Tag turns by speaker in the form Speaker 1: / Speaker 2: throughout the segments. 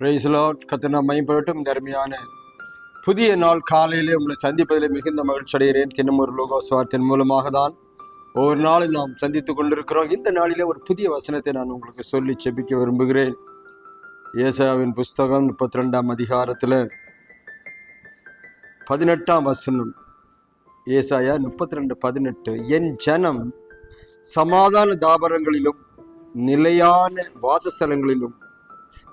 Speaker 1: பிரைஸ்லோ கத்தின மையப்படட்டும் இந்த அருமையான புதிய நாள் காலையிலே உங்களை சந்திப்பதில் மிகுந்த மகிழ்ச்சி அடைகிறேன். தினமொரு லோகோஸ்வாரத்தின் மூலமாக தான் ஒவ்வொரு நாளும் நாம் சந்தித்துக் கொண்டிருக்கிறோம். இந்த நாளிலே ஒரு புதிய வசனத்தை நான் உங்களுக்கு சொல்லி செபிக்க விரும்புகிறேன். ஏசாவின் புஸ்தகம் முப்பத்தி ரெண்டாம் அதிகாரத்தில் பதினெட்டாம் வசனம். ஏசாயா முப்பத்தி ரெண்டு பதினெட்டு. என் ஜனம் சமாதான தாபரங்களிலும் நிலையான வாசஸ்தலங்களிலும்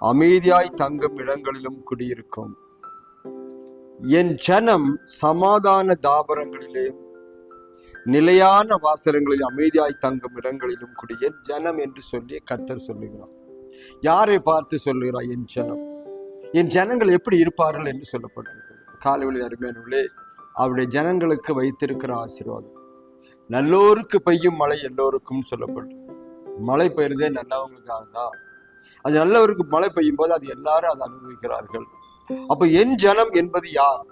Speaker 1: அமைதியாய் தங்கும் இடங்களிலும் குடியிருக்கும். என் ஜனம் சமாதான தாபரங்களிலே நிலையான வாசலங்களில் அமைதியாய் தங்கும் இடங்களிலும் குடி. என் ஜனம் என்று சொல்லி கத்தர் சொல்லுகிறார். யாரை பார்த்து சொல்லுகிறார் என் ஜனம்? என் ஜனங்கள் எப்படி இருப்பார்கள் என்று சொல்லப்பட்டிருக்கிறது காலைவெளி அருமையானவர்களே அவருடைய ஜனங்களுக்கு வைத்திருக்கிற ஆசீர்வாதம். நல்லோருக்கு பெய்யும் மழை எல்லோருக்கும் சொல்லப்பட்டு மழை பெய்யுறதே நல்லவங்களுக்காக தான் அது நல்லவருக்கு மழை பெய்யும் போது அது எல்லாரும் அதை அனுபவிக்கிறார்கள். அப்ப என் ஜனம் என்பது யார்?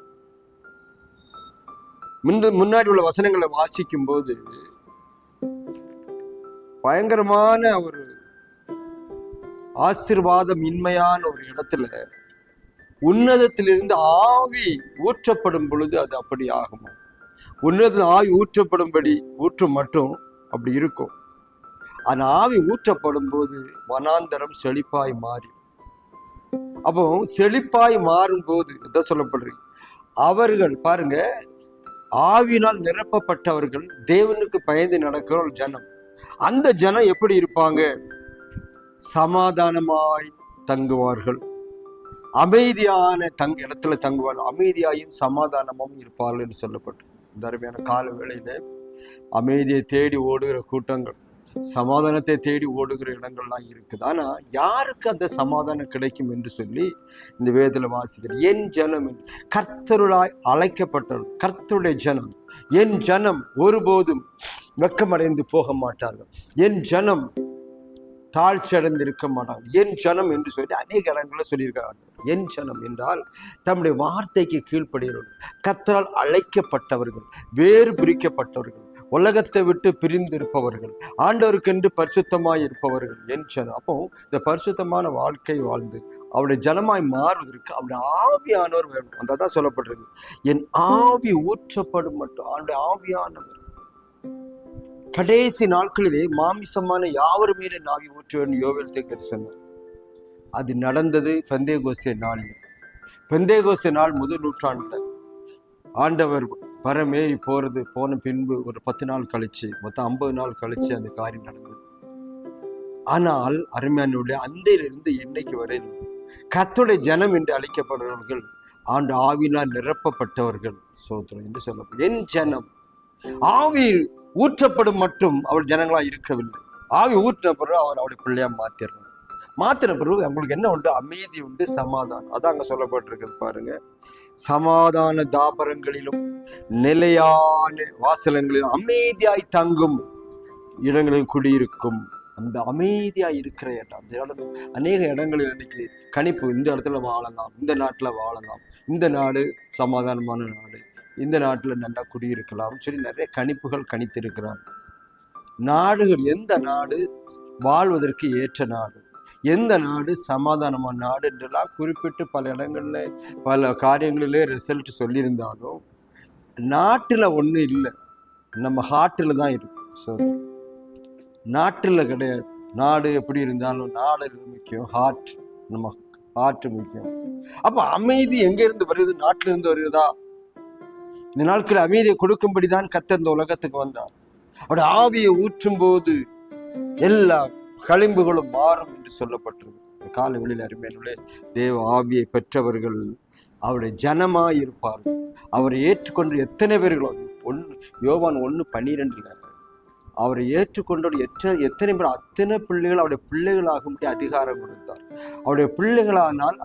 Speaker 1: முந்து முன்னாடி உள்ள வசனங்களை வாசிக்கும் போது பயங்கரமான ஒரு ஆசிர்வாதம் இன்மையான ஒரு இடத்துல உன்னதத்திலிருந்து ஆவி ஊற்றப்படும் பொழுது அது அப்படி ஆகுமா உன்னத ஆவி ஊற்றப்படும்படி ஊற்றம் மட்டும் அப்படி இருக்கும். அந்த ஆவி ஊற்றப்படும் போது வனாந்தரம் செழிப்பாய் மாறி. அப்போ செழிப்பாய் மாறும் போது இதான் சொல்லப்படுறீங்க அவர்கள் பாருங்க ஆவினால் நிரப்பப்பட்டவர்கள் தேவனுக்கு பயந்து நடக்கிற ஒரு ஜனம். அந்த ஜனம் எப்படி இருப்பாங்க? சமாதானமாய் தங்குவார்கள். அமைதியான தங்க இடத்துல தங்குவார்கள். அமைதியாயும் சமாதானமும் இருப்பார்கள் என்று சொல்லப்பட்டு இந்த அருமையான கால வேளையில அமைதியை தேடி ஓடுகிற கூட்டங்கள். சமாதானத்தை தேடி ஓடுகிற இடங்கள்லாம் இருக்குது. ஆனால் யாருக்கு அந்த சமாதானம் கிடைக்கும் என்று சொல்லி இந்த வேதத்துல வாசிக்கிறேன் என் ஜனம் கர்த்தருளாய் அழைக்கப்பட்டவர் கர்த்தருடைய ஜனம். என் ஜனம் ஒருபோதும் வெக்கமடைந்து போக மாட்டார்கள். என் ஜனம் தாழ்ச்சி அடைந்து இருக்க மாட்டாங்க என் ஜனம் என்று சொல்லி அநேக இடங்களில் சொல்லியிருக்கிறார்கள். என் ஜனம் என்றால் தம்முடைய வார்த்தைக்கு கீழ்ப்படுகிறவர்கள் கத்தரால் அழைக்கப்பட்டவர்கள் வேறு பிரிக்கப்பட்டவர்கள். உலகத்தை விட்டு பிரிந்து இருப்பவர்கள் ஆண்டவருக்கென்று பரிசுத்தமாய் இருப்பவர்கள் என்று அப்போ இந்த பரிசுத்தமான வாழ்க்கை வாழ்ந்து அவருடைய ஜனமாய் மாறுவதற்கு அவருடைய ஆவியானவர் வேண்டும். அந்த தான் சொல்லப்படுறது என் ஆவி ஊற்றப்படும் மட்டும் அவருடைய ஆவியானவர். கடைசி நாட்களிலே மாமிசமான யாவர் மீது நாவி ஊற்றுவேன் யோவில் தேக்கர் சொன்னார். அது நடந்தது பெந்தேகோசிய நாளில். பெந்தேகோசிய நாள் முதல் நூற்றாண்டு. ஆண்டவர் பரமேறி போகிறது போன பின்பு ஒரு பத்து நாள் கழிச்சு மொத்தம் ஐம்பது நாள் கழிச்சு அந்த காரியம் நடந்தது ஆனால் அருமையானுடைய அண்டையிலிருந்து இன்னைக்கு வரை கத்துடைய ஜனம் என்று அழைக்கப்படுறவர்கள் ஆண்டு ஆவினால் நிரப்பப்பட்டவர்கள் சோத்திரம் என்று சொல்லப்படும். என் ஜனம் ஆவி ஊற்றப்படும் மட்டும் அவர் ஜனங்களா இருக்கவில்லை. ஆவி ஊற்றின பிறகு அவர் அவருடைய பிள்ளையாக மாத்திடுறார் மாத்தின பிறகு அவங்களுக்கு என்ன உண்டு? அமைதி உண்டு சமாதானம். அதான் அங்கே சொல்லப்பட்டிருக்குது பாருங்கள் சமாதான தாபரங்களிலும் நிலையான வாசலங்களிலும் அமைதியாய் தங்கும் இடங்களில் குடியிருக்கும். அந்த அமைதியாக இருக்கிற இடம் அந்த இடம் அநேக இடங்களில் இன்னைக்கு கணிப்பு இந்த இடத்துல வாழலாம் இந்த நாட்டில் வாழலாம் இந்த நாடு சமாதானமான நாடு இந்த நாட்டில் நல்லா குடியிருக்கலாம் சொல்லி நிறைய கணிப்புகள் கணித்திருக்கிறார் நாடுகள் எந்த நாடு வாழ்வதற்கு ஏற்ற நாடு. எந்த நாடு சமாதானமான நாடு என்றெல்லாம் குறிப்பிட்டு பல இடங்களில் பல காரியங்களிலே ரிசல்ட் சொல்லியிருந்தாலும் நாட்டில் ஒன்றும் இல்லை. நம்ம ஹார்ட்டில் தான் இருக்கும் ஸோ நாட்டில் கிடையாது. நாடு எப்படி இருந்தாலும் நாடு முக்கியம்? ஹார்ட் நம்ம ஹார்ட் முக்கியம். அப்போ அமைதி எங்கேருந்து வருது? நாட்டிலிருந்து வருதா? இந்த நாட்கள் அமைதியை கொடுக்கும்படிதான் கத்த இந்த உலகத்துக்கு வந்தார். அவருடைய ஆவியை ஊற்றும் போது எல்லா களிம்புகளும் மாறும் என்று சொல்லப்பட்டிருக்கு கால வெளியில் அருமையானே தேவ ஆவியை பெற்றவர்கள் அவருடைய ஜனமாக இருப்பார்கள். அவரை ஏற்றுக்கொண்டு எத்தனை பேர்களோ ஒன்று யோவான் ஒன்று பன்னிரெண்டுல அவரை ஏற்றுக்கொண்டோடு எத்தனை எத்தனை பேர் அத்தனை பிள்ளைகள் அவருடைய பிள்ளைகளாகும்படி அதிகாரம் கொடுத்தார். அவருடைய பிள்ளைகளானால்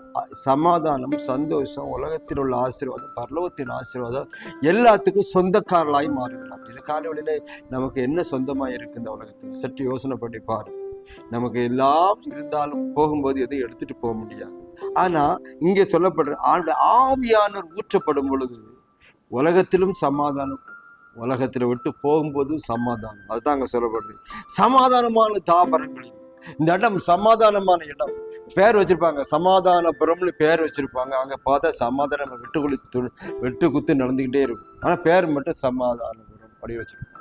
Speaker 1: சமாதானம் சந்தோஷம் உலகத்தில் உள்ள ஆசீர்வாதம் பரலோகத்தின் ஆசீர்வாதம் எல்லாத்துக்கும் சொந்தக்காரர்களாய் மாறுகிறார். இது காலைவெளியில நமக்கு என்ன சொந்தமாக இருக்கு இந்த உலகத்தில்? சற்று யோசனை பண்ணி பாருங்கள் நமக்கு எல்லாம் இருந்தாலும் போகும்போது எதையும் எடுத்துட்டு போக முடியாது. ஆனா இங்கே சொல்லப்படுற ஆண்டு ஆவியானவர் ஊற்றப்படும் பொழுது உலகத்திலும் சமாதானம் உலகத்தில் விட்டு போகும்போது சமாதானம். அதுதான் அங்கே சொல்லப்படுது. சமாதானமான தாபரங்கள் இந்த இடம் சமாதானமான இடம். பேர் வச்சிருப்பாங்க சமாதானபுரம்னு பேர் வச்சிருப்பாங்க. அங்கே பார்த்தா சமாதானம் வெட்டு குளித்து வெட்டு குத்து நடந்துக்கிட்டே இருக்கும். ஆனால் பேர் மட்டும் சமாதானபுரம் அப்படி வச்சிருப்பாங்க.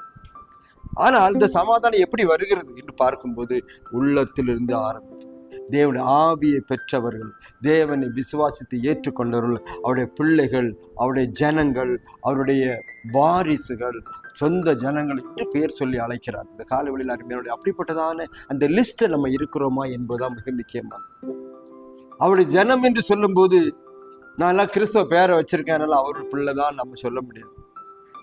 Speaker 1: ஆனால் இந்த சமாதானம் எப்படி வருகிறது என்று பார்க்கும்போது உள்ளத்திலிருந்து ஆரம்பிக்கும். தேவனுடைய ஆவியை பெற்றவர்கள் தேவனை விசுவாசித்து ஏற்றுக்கொண்டவர்கள் அவருடைய பிள்ளைகள் அவருடைய ஜனங்கள் அவருடைய வாரிசுகள் சொந்த ஜனங்கள் என்று பெயர் சொல்லி அழைக்கிறார். இந்த காலவெளியில் அருமையான அப்படிப்பட்டதான அந்த லிஸ்ட்டில் நம்ம இருக்கிறோமா என்பதுதான் மிக முக்கியமானது. அவருடைய ஜனம் என்று சொல்லும்போது நான் எல்லாம் கிறிஸ்தவ பேரை வச்சிருக்கேன் அதனால அவர் பிள்ளை தான் நம்ம சொல்ல முடியாது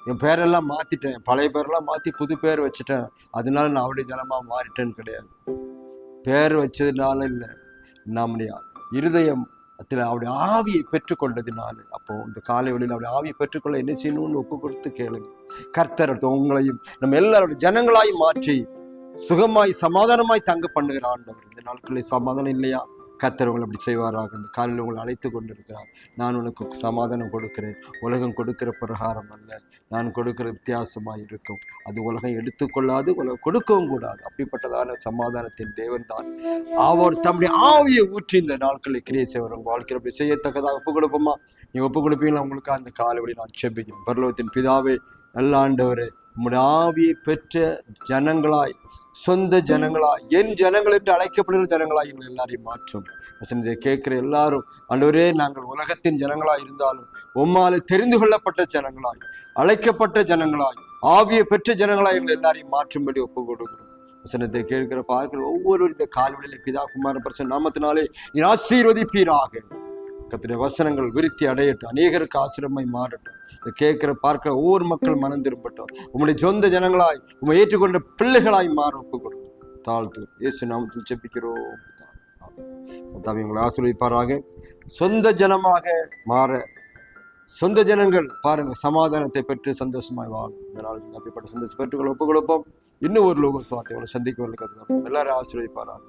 Speaker 1: என் பேரெல்லாம் மாத்திட்டேன். பழைய பேரெல்லாம் மாத்தி புது பேர் வச்சுட்டேன். அதனால நான் அவருடைய ஜனமா மாறிட்டேன்னு கிடையாது. பேர் வச்சதுனால இல்லை. நம்முடைய இருதயம் அதில் அவருடைய ஆவியை பெற்றுக்கொண்டதுனால அப்போ இந்த காலை வழியில் அவருடைய ஆவியை பெற்றுக்கொள்ள என்ன செய்யணும்னு ஒப்பு கொடுத்து கேளுங்க. கர்த்தர் உங்களையும் நம்ம எல்லாருடைய ஜனங்களாய் மாற்றி சுகமாய் சமாதானமாய் தங்க பண்ணுகிற ஆண்டவர். இந்த நாட்களில் சமாதானம் இல்லையா? கத்தர் உங்களை அப்படி செய்வாராக. இந்த காலில் உங்களை அழைத்து கொண்டிருக்கிறார். நான் உனக்கு சமாதானம் கொடுக்கிறேன். உலகம் கொடுக்கிற பிரகாரம் அல்ல. நான் கொடுக்கிற வித்தியாசமாக இருக்கும். அது உலகம் எடுத்துக்கொள்ளாது உலகம் கொடுக்கவும் கூடாது. அப்படிப்பட்டதான சமாதானத்தின் தேவன் தான் அவர் தம்முடைய ஆவியை ஊற்றி இந்த நாட்களில் கிரியை செய்வார். உங்கள் வாழ்க்கையில் அப்படி செய்யத்தக்கதாக ஒப்பு கொடுப்போமா? நீ ஒப்பு கொடுப்பீங்களா? உங்களுக்கு அந்த காலவழி நான் செபிக்கும் பரலோகத்தின் பிதாவே நல்ல ஆண்டவரே உம்முடைய ஆவியை பெற்ற ஜனங்களாய் சொந்த ஜனங்களா என் ஜனங்கள் என்று அழைக்கப்படுகிற ஜனங்களா எங்களை எல்லாரையும் மாற்றும். வசனத்தை கேட்கிற எல்லாரும் ஆண்டவரே நாங்கள் உலகத்தின் ஜனங்களாய் இருந்தாலும் உம்மால தெரிந்து கொள்ளப்பட்ட ஜனங்களாய் அழைக்கப்பட்ட ஜனங்களாய் ஆவியை பெற்ற ஜனங்களாய் எங்களை எல்லாரையும் மாற்றும்படி ஒப்பு கொடுக்கிறோம். வசனத்தை கேட்கிற பார்க்கிற ஒவ்வொருவருடைய கால்வெளியில பிதா குமார பரிசு நாமத்தினாலே நீ ஆசீர்வதிப்பீராக. கத்திர வசனங்கள் விருத்தி அடையட்டும். அநேகருக்கு ஆசிரமாய் மாறட்டும். கேட்கிற பார்க்கிற ஒவ்வொரு மக்கள் மனம் திரும்பட்டும் உங்களுடைய சொந்த ஜனங்களாய் உம்மை ஏற்றுக்கொண்ட பிள்ளைகளாய் மாற ஒப்பு கொடுக்கும் தாழ்த்து இயேசு நாமத்தில் செப்பிக்கிறோம் தாவி உங்களை ஆசீர்வதிப்பாராக. சொந்த ஜனமாக மாற சொந்த ஜனங்கள் பாருங்க சமாதானத்தை பெற்று சந்தோஷமாய் வாழும். இதனால் அப்படிப்பட்ட சந்தோஷம் பெற்றுக்கொள்ள ஒப்பு கொடுப்போம் இன்னும் ஒரு லோகம் சுவார்த்தை சந்திக்க எல்லாரும் ஆசீர்வதிப்பாராக.